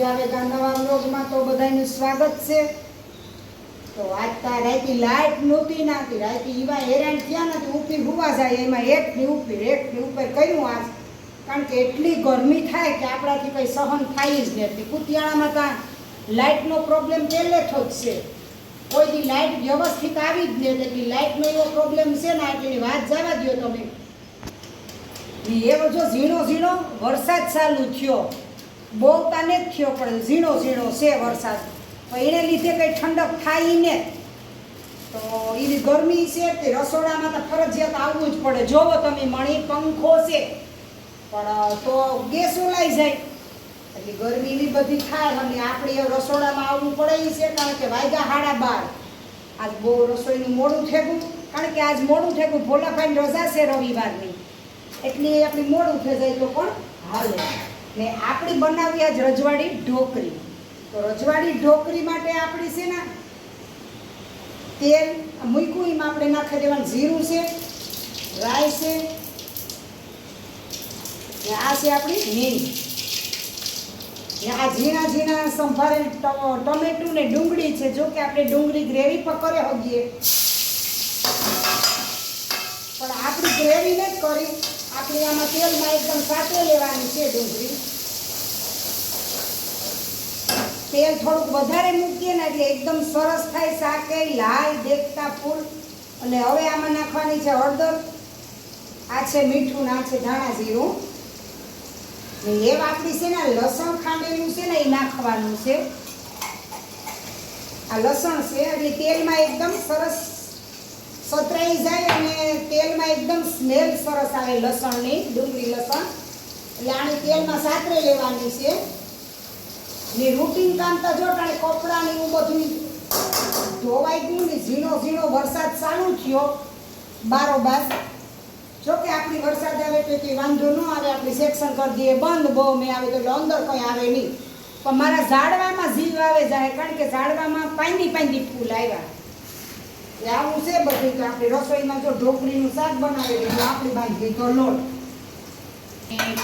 આવેગા નવા વ્લોગમાં તો બધાનું સ્વાગત છે. તો આજ તા રાતી લાઈટ નહોતી નાખી રાતી એવા હેરાન થયા નથી ઉપી હુવા જાય, એમાં એકની ઉપર એકની ઉપર કર્યું આજ. કારણ કે એટલી ગરમી થાય કે આપણાથી કંઈ સહન થાય જ નથી. કુતિયાળામાં ત્યાં લાઇટનો પ્રોબ્લેમ પહેલેથો જ છે. કોઈ દી લાઇટ વ્યવસ્થિત આવી જ નથી, એટલી લાઇટનો એવો પ્રોબ્લેમ છે ને, એટલી વાત જવા દો તમે. એ જો ઝીણો ઝીણો વરસાદ ચાલુ થયો. બહુ ને જ થયો, પણ ઝીણો ઝીણો છે વરસાદ. તો એને લીધે કંઈ ઠંડક થાય ને? તો એવી ગરમી છે તે રસોડામાં તો ફરજિયાત આવવું જ પડે. જોવો તમે, મણી પંખો છે. પણ તો ગેસ ઓલાઈ જાય. એટલે ગરમી એવી બધી થાય. અને આપણે રસોડામાં આવવું પડે છે, કારણ કે વાયગા હાડા બાર. આજ બહુ રસોઈનું મોડું થેગું. કારણ કે આજ મોડું થેગું. ભોલાભાઈ રજા છે રવિવારની. એટલે આપણે મોડું થઈ જાય તો પણ હાલે. ને આપણી બનાવી આજ રજવાડી ઢોકરી. તો રજવાડી ઢોકરી માટે આપણી છે ને તેલ મૂક્યું, એમાં આપણે નાખી દેવાનું જીરું છે, રાઈ છે, ને આ છે આપણી હિંગ. ને આ ઝીણા ઝીણા સંભારેલ ટમેટું ને ડુંગળી છે, જો કે આપણે ડુંગળી ગ્રેવી પર કરે હોગીએ. પણ આપણી ગ્રેવી ને જ કરી. આપણે આમાં તેલમાં એકદમ સાચે લેવાની છે ડુંગળી. તેલ થોડુંક વધારે મૂકીએ ને એટલે એકદમ સરસ થાય શાકે લાલ, દેખતા ફૂલ. અને હવે આમાં નાખવાની છે હળદર. આ છે મીઠું ના છે ધાણા જીરું. એ વાપરી છે ને લસણ ખાંડેલું છે ને, એ નાખવાનું છે. આ લસણ છે, એટલે તેલમાં એકદમ સરસ સતરાઈ જાય અને તેલમાં એકદમ સ્મેલ સરસ આવે લસણની, ડુંગળી લસણ. એટલે આને તેલમાં સાતરે લેવાની છે. ને રૂટીન કામ તો જો ટાણે કપડાં ને એવું બધું ધોવાઈ ગયું ને ઝીણો ઝીણો વરસાદ ચાલુ થયો બારોબાર. જો કે આપણી વરસાદ આવે તો કંઈ વાંધો ન આવે, આપણે સેક્શન કરી દઈએ, બંધ બહુ મેં આવે તો અંદર કંઈ આવે નહીં. પણ મારા ઝાડવામાં જીવ આવે જાય, કારણ કે ઝાડવામાં પાંદી પાંદી ફૂલ આવ્યા. આવું છે બધું તો આપણે રસોઈમાં જો ઢોકળીનું શાક બનાવેલું તો આપણે બાંધી દીધો લોટ.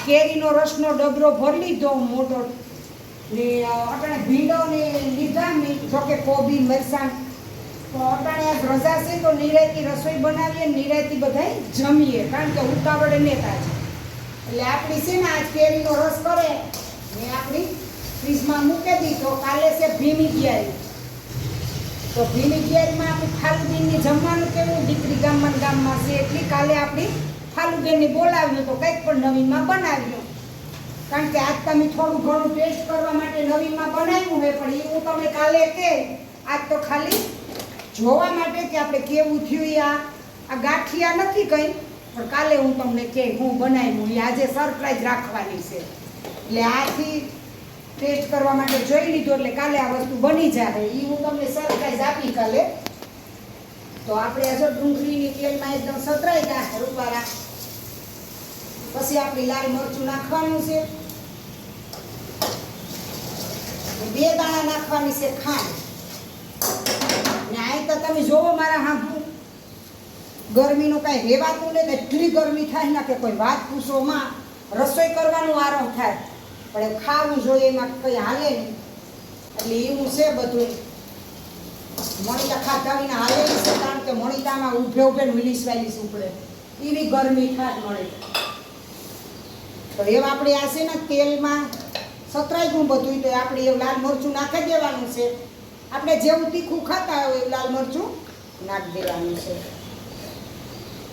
કેરીનો રસનો ડબરો ભરી લીધો મોટો ને અટાણે ભીંડો ને લીધા ને જોકે કોબી મરસાણ તો અટાણે આજ રજા છે તો નિરાયતી રસોઈ બનાવીએ નિરાયતી બધાય જમીએ, કારણ કે ઉતાવળે નેતા છે. એટલે આપણી છે ને આજ કેરીનો રસ કરે ને આપણી ફ્રીજમાં મૂકી દીધો. કાલે છે ભીમી ક્યારી તો ભીની ગેરમાં આપણે ફાલુબેનની જમવાનું કેવું? દીકરી ગામમાં ગામમાં છે. એટલી કાલે આપણી ફાલુબેનને બોલાવ્યું તો કંઈક પણ નવીનમાં બનાવ્યું. કારણ કે આજ તમે થોડું ઘણું ટેસ્ટ કરવા માટે નવીનમાં બનાવ્યું હોય પણ એવું તમે કાલે કે, આજ તો ખાલી જોવા માટે કે આપણે કેવું થયું આ? આ ગાંઠિયા નથી કંઈ, પણ કાલે હું તમને કે, હું બનાવ્યું. આજે સરપ્રાઈઝ રાખવાની છે. એટલે આથી ટેસ્ટ કરવા માટે જોઈ લીધું એટલે કાલે આ વસ્તુ બની જાય એ હું તમને સરપ્રાઈઝ આપી કાલે. તો આપણે આ જો ડુંગળીની તેલમાં એકદમ સતરાઈ ગયા રૂપારા પછી આપણે લાલ મરચું નાખવાનું છે. બે દાણા નાખવાની છે ખાંડ. ને આ તો તમે જોવો મારા હાંભું. ગરમીનું કાંઈ રહેવાતું નહીં એટલી ગરમી થાય ને કે કોઈ વાત પૂછોમાં રસોઈ કરવાનું આરામ થાય. પણ એ ખાવું જોઈએ એમાં કંઈ હાલે નહીં. એટલે એવું છે બધું. મણિકા ખાતા વિના હાલે છે, કારણ કે મણિકામાં ઉભે ઉભે વિલીસ વાલીસ ઉપડે. એવી ગરમી ખાસ મળે. તો એવા આપણે આ છે ને તેલમાં સતરાઈ ગયું બધું તો આપણે એવું લાલ મરચું નાખી દેવાનું છે. આપણે જેવું તીખું ખાતા હોય એવું લાલ મરચું નાખી દેવાનું છે.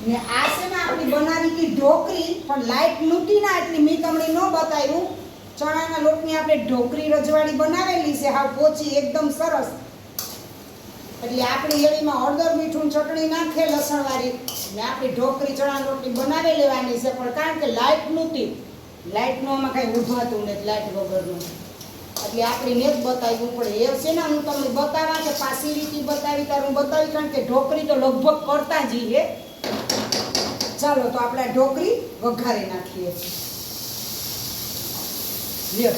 ને આ છે ને આપણી હતી ઢોકરી પણ લાઈટ લૂંટી ના એટલી મેં તમને ન બતાવ્યું. ચણાના લોટની આપણે ઢોકરી રજવાડી બનાવેલી છે, હાવ પોચી એકદમ સરસ. એટલે આપણી એળીમાં હળદર, મીઠું ચટણી નાખે લસણવાળી. ને આપણી ઢોકરી ચણા રોટલી બનાવી લેવાની છે, પણ કારણ કે લાઇટ નહોતી. લાઇટનું આમાં કાંઈ ઉભાતું નથી લાઇટ વગરનું. એટલે આપણી ને જ બતાવવું પડે એ છે ને, હું તમને બતાવવા કે પાસી રીતે બતાવી, તારું બતાવી, કારણ કે ઢોકરી તો લગભગ કરતા જઈએ ચાલો, તો આપણે ઢોકરી વઘારી નાખીએ લ્યો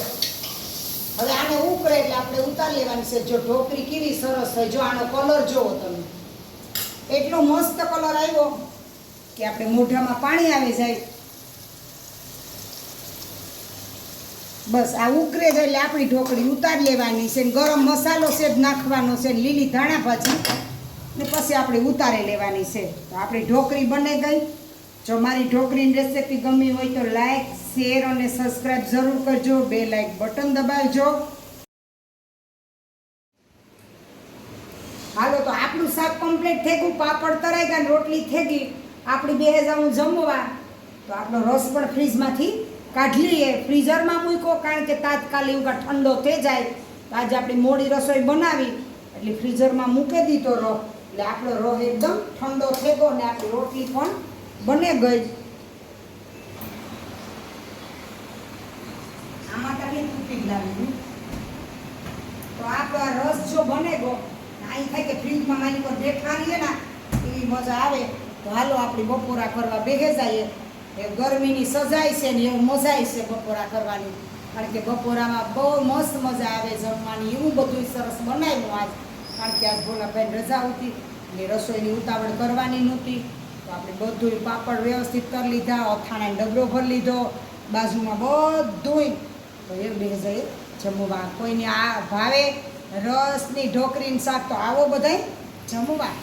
હવે આને ઉકળે એટલે આપણે ઉતારી લેવાની છે. જો ઢોકરી કેવી સરસ થઈ, જો આનો કલર જોવો તમે. એટલો મસ્ત કલર આવ્યો કે આપણે મોઢામાં પાણી આવી જાય. બસ, આ ઉકરે છે એટલે આપણી ઢોકળી ઉતારી લેવાની છે. ગરમ મસાલો છે જ નાખવાનો છે લીલી ધાણા ભાજી. ને પછી આપણે ઉતારી લેવાની છે. તો આપણી ઢોકળી બને ગઈ. જો મારી ઢોકરીની રેસીપી ગમી હોય તો લાઈક શેર અને સબસ્ક્રાઈબ જરૂર કરજો. બે લાઈક બટન દબાવજો. હાલો, તો આપણું શાક કમ્પ્લીટ થઈ ગયું. પાપડ તરાઈ ગયા રોટલી થઈ ગઈ. આપણી બે જાઉં જમવા. તો આપણો રસ પણ ફ્રીજમાંથી કાઢી લઈએ ફ્રીઝરમાં મૂકો કારણ કે તાત્કાલિક ઠંડો થઈ જાય. તો આજે આપણી મોડી રસોઈ બનાવી. એટલે ફ્રીઝરમાં મૂકી દીધો રહો. એટલે આપણો રહો એકદમ ઠંડો થઈ ગયો ને આપણી રોટલી પણ બને ગઈ. ગરમીની સજાય છે ને એવું મજાય છે બપોરા કરવાની. કારણ કે બપોરામાં બહુ મસ્ત મજા આવે જમવાની. એવું બધું સરસ બનાવ્યું આજ. કારણ કે આજ ભોલાભાઈ રજા હતી એટલે રસોઈની ઉતાવળ કરવાની નહોતી. તો આપણે બધું પાપડ વ્યવસ્થિત કરી લીધા અથાણા ડબરો ભરી લીધો, બાજુમાં બધુંય. તો એ બે જઈએ જમવા. કોઈને આ ભાવે રસની ઢોકરીની શાક તો આવો બધાય જમવા.